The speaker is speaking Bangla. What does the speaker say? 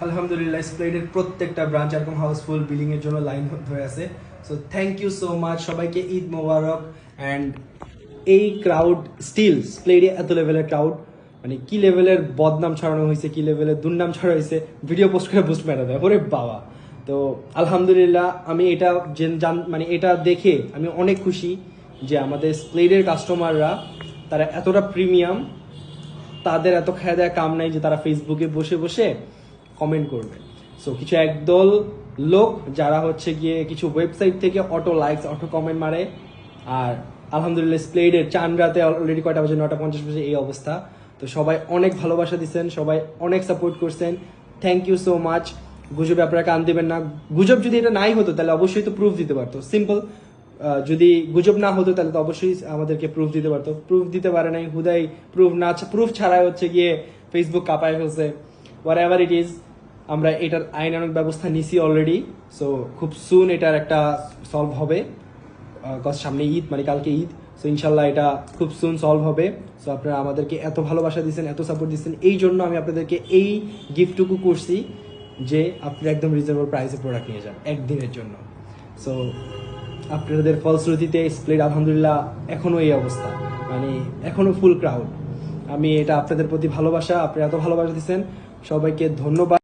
আলহামদুলিল্লাহ স্প্লেডের প্রত্যেকটা ব্রাঞ্চ এরকম হাউসফুল বিলিং এর জন্য লাইন ধরে আছে। So thank you so much সবাইকে ঈদ মোবারক। অ্যান্ড এই ক্রাউড স্টিল স্প্লেডে এত লেভেলের ক্রাউড মানে কি লেভেলের বদনাম ছড়ানো হয়েছে, কি লেভেলের দুর্নাম ছড়া হয়েছে ভিডিও পোস্ট করে বুস্ট মেরা দেয় ওরে বাবা। তো, আলহামদুলিল্লাহ, আমি এটা জান- মানে এটা দেখে আমি অনেক খুশি যে আমাদের স্প্লেডের কাস্টমাররা তারা এতটা প্রিমিয়াম তাদের এত খেয়া কাম নাই যে তারা ফেসবুকে বসে বসে কমেন্ট করবে। সো কিছু একদল লোক যারা হচ্ছে গিয়ে কিছু ওয়েবসাইট থেকে অটো লাইকস অটো কমেন্ট মারে। আর আলহামদুলিল্লাহ স্প্লেডের চান রাতে অলরেডি কয়টা বাজে? নটা পঞ্চাশ বাজে এই অবস্থা। তো সবাই অনেক ভালোবাসা দিচ্ছেন, সবাই অনেক সাপোর্ট করছেন। থ্যাংক ইউ সো মাচ গুজব আপনারা কান দিবেন না। গুজব যদি এটা নাই হতো, তাহলে অবশ্যই তো প্রুফ দিতে পারতো। সিম্পল যদি গুজব না হতো, তাহলে তো অবশ্যই আমাদেরকে প্রুফ দিতে পারতো। প্রুফ দিতে পারে নাই, হুদাই প্রুফ না প্রুফ ছাড়াই হচ্ছে গিয়ে ফেসবুক কাঁপায় ফেলছে। ওয়ার এভার ইট ইজ আমরা এটার আইন আইনানুক ব্যবস্থা নিছি অলরেডি সো খুব সুন এটার একটা সলভ হবে। কজ সামনে ঈদ মানে কালকে ঈদ সো ইনশাল্লাহ এটা খুব সুন সলভ হবে। সো আপনারা আমাদেরকে এত ভালোবাসা দিচ্ছেন এত সাপোর্ট দিচ্ছেন এই জন্য আমি আপনাদেরকে এই গিফটটুকু করছি যে আপনি একদম রিজনেবল প্রাইসে প্রোডাক্ট নিয়ে যান, একদিনের জন্য। সো আপনাদের ফলশ্রুতিতে স্প্লেড আলহামদুলিল্লাহ এখনও এই অবস্থা। মানে এখনও ফুল ক্রাউড আমি এটা আপনাদের প্রতি ভালোবাসা আপনি এত ভালোবাসা দিচ্ছেন সবাইকে ধন্যবাদ।